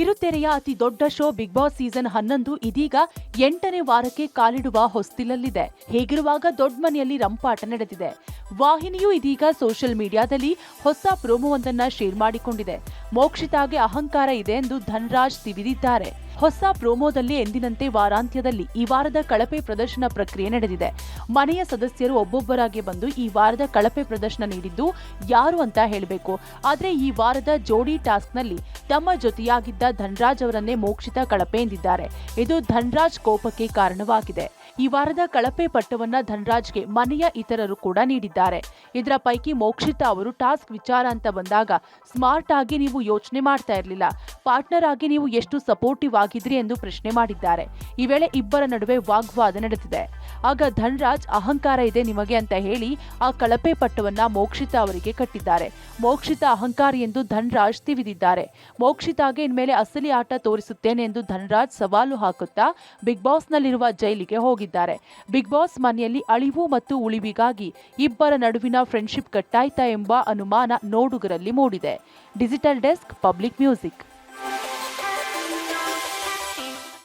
ಕಿರುತೆರೆಯ ಅತಿ ದೊಡ್ಡ show Bigg boss season ಹನ್ನೊಂದು ಇದೀಗ ಎಂಟನೇ ವಾರಕ್ಕೆ ಕಾಲಿಡುವ ಹೊಸ್ತಿಲಲ್ಲಿದೆ. ಹೇಗಿರುವಾಗ ದೊಡ್ಡ ಮನೆಯಲ್ಲಿ ರಂಪಾಟ ನಡೆದಿದೆ. ವಾಹಿನಿಯು ಇದೀಗ ಸೋಷಿಯಲ್ ಮೀಡಿಯಾದಲ್ಲಿ ಹೊಸ ಪ್ರೋಮೋವೊಂದನ್ನ ಶೇರ್ ಮಾಡಿಕೊಂಡಿದೆ. ಮೋಕ್ಷಿತಾಗೆ ಅಹಂಕಾರ ಇದೆ ಎಂದು ಧನ್ರಾಜ್ ತಿವಿದಿದ್ದಾರೆ. ಹೊಸ ಪ್ರೋಮೋದಲ್ಲಿ ಎಂದಿನಂತೆ ವಾರಾಂತ್ಯದಲ್ಲಿ ಈ ವಾರದ ಕಳಪೆ ಪ್ರದರ್ಶನ ಪ್ರಕ್ರಿಯೆ ನಡೆದಿದೆ. ಮನೆಯ ಸದಸ್ಯರು ಒಬ್ಬೊಬ್ಬರಾಗಿ ಬಂದು ಈ ವಾರದ ಕಳಪೆ ಪ್ರದರ್ಶನ ನೀಡಿದ್ದು ಯಾರು ಅಂತ ಹೇಳಬೇಕು. ಆದರೆ ಈ ವಾರದ ಜೋಡಿ ಟಾಸ್ಕ್ನಲ್ಲಿ ತಮ್ಮ ಜೊತೆಯಾಗಿದ್ದ ಧನ್ರಾಜ್ ಅವರನ್ನೇ ಮೋಕ್ಷಿತ ಕಳಪೆ ಎಂದಿದ್ದಾರೆ. ಇದು ಧನ್ರಾಜ್ ಕೋಪಕ್ಕೆ ಕಾರಣವಾಗಿದೆ. ಈ ವಾರದ ಕಳಪೆ ಪಟ್ಟವನ್ನ ಧನ್ರಾಜ್ಗೆ ಮನೆಯ ಇತರರು ಕೂಡ ನೀಡಿದ್ದಾರೆ. ಇದರ ಪೈಕಿ ಮೋಕ್ಷಿತ ಅವರು ಟಾಸ್ಕ್ ವಿಚಾರ ಅಂತ ಬಂದಾಗ ಸ್ಮಾರ್ಟ್ ಆಗಿ ನೀವು ಯೋಚನೆ ಮಾಡ್ತಾ ಇರಲಿಲ್ಲ. ಪಾರ್ಟ್ನರ್ ಆಗಿ ನೀವು ಎಷ್ಟು ಸಪೋರ್ಟಿವ್ ಆಗಿದ್ರಿ ಎಂದು ಪ್ರಶ್ನೆ ಮಾಡಿದ್ದಾರೆ. ಈ ವೇಳೆ ಇಬ್ಬರ ನಡುವೆ ವಾಗ್ವಾದ ನಡೆದಿದೆ. ಆಗ ಧನ್ರಾಜ್, ಅಹಂಕಾರ ಇದೆ ನಿಮಗೆ ಅಂತ ಹೇಳಿ ಆ ಕಳಪೆ ಪಟ್ಟವನ್ನ ಮೋಕ್ಷಿತ ಅವರಿಗೆ ಕಟ್ಟಿದ್ದಾರೆ. ಮೋಕ್ಷಿತ ಅಹಂಕಾರಿ ಎಂದು ಧನ್ರಾಜ್ ತಿವಿದಿದ್ದಾರೆ. ಮೋಕ್ಷಿತಾಗೆ ಇನ್ಮೇಲೆ ಅಸಲಿ ಆಟ ತೋರಿಸುತ್ತೇನೆ ಎಂದು ಧನ್ರಾಜ್ ಸವಾಲು ಹಾಕುತ್ತಾ ಬಿಗ್ ಬಾಸ್ನಲ್ಲಿರುವ ಜೈಲಿಗೆ ಹೋಗಿದ್ದಾರೆ. ಬಿಗ್ ಬಾಸ್ ಮನೆಯಲ್ಲಿ ಅಳಿವು ಮತ್ತು ಉಳಿವಿಗಾಗಿ ಇಬ್ಬರ ನಡುವಿನ ಫ್ರೆಂಡ್ಶಿಪ್ ಕಟ್ಟಾಯ್ತಾ ಎಂಬ ಅನುಮಾನ ನೋಡುಗರಲ್ಲಿ ಮೂಡಿದೆ. Digital desk, Public Music.